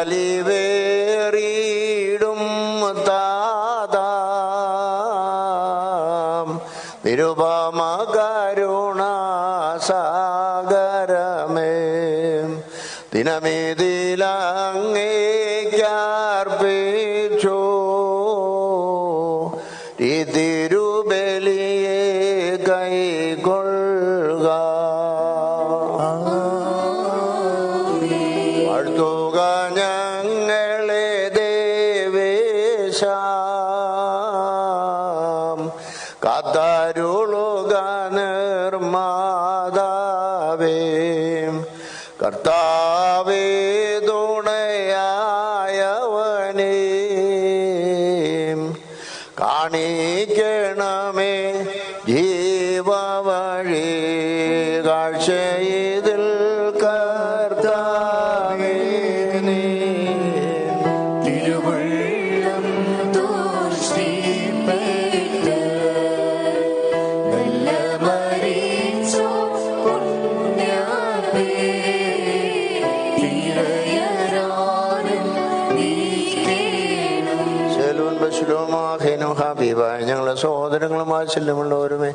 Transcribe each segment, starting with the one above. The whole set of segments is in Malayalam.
അലിവേറിയിടും താതാം. നിരുപമ കരുണാസാഗരമേ ദിനമേതിലങ്ങേക്കാർപ്പിച്ചോ ഈ അടുത്തുക ഞങ്ങളെ ദേവേശാം. കാത്തരുളുക നിർമാതാവേ കർത്താവേ തുണയായവനേ കാണിക്കണമേ ജീവവഴി വഴി കർത്താവേ ഹബീബായ. ഞങ്ങളെ സഹോദരങ്ങളുമായി ചെല്ലുമുള്ളവരുമേ.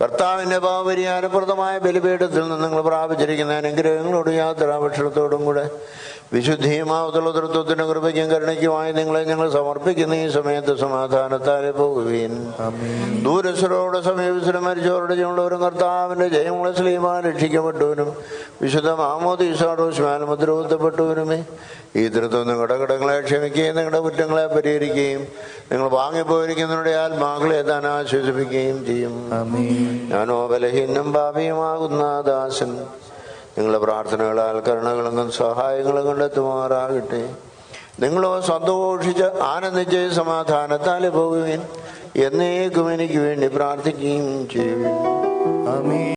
കർത്താവിന്റെ പാപരിഹാരപ്രദമായ ബലിപീഠത്തിൽ നിന്ന് നിങ്ങൾ പ്രാപിച്ചിരിക്കുന്ന അനുഗ്രഹങ്ങളോടും യാത്രാഭക്ഷണത്തോടും കൂടെ വിശുദ്ധിയുമാവത്തുള്ള തൃത്വത്തിന് കൃപയ്ക്കും കരുണയ്ക്കുമായി നിങ്ങളെ ഞങ്ങൾ സമർപ്പിക്കുന്ന. ഈ സമയത്ത് സമാധാനത്താലെ പോകുകയും ദൂരസ്ഥരോട് സമീപസ്ഥരും മരിച്ചവരുടെ ചെയ്യുള്ളവരും കർത്താവിന്റെ ജയമുള്ള ശ്രീമാൻ രക്ഷിക്കപ്പെട്ടവനും വിശുദ്ധ മാമോദീസാടോ സ്മാൻ മുദ്രവുത്തപ്പെട്ടവനുമേ ഈ തൃത്വം നിങ്ങളുടെ കടങ്ങളെ ക്ഷമിക്കുകയും നിങ്ങളുടെ കുറ്റങ്ങളെ പരിഹരിക്കുകയും നിങ്ങൾ വാങ്ങിപ്പോയിരിക്കുന്നവരുടെ ആത്മാക്കളെ താൻ ആശ്വസിപ്പിക്കുകയും ചെയ്യും. ഞാനോ ബലഹീനം ഭാവിയുമാകുന്ന ദാസൻ. നിങ്ങളുടെ പ്രാർത്ഥനകളാൽ കരുണകളും സഹായങ്ങളും കണ്ടെത്തുമാറാകട്ടെ. നിങ്ങളോ സന്തോഷിച്ച് ആനന്ദിച്ച് സമാധാനത്താൽ പോകുകയും എന്നേക്കും എനിക്ക് വേണ്ടി പ്രാർത്ഥിക്കുകയും ചെയ്യുവിൻ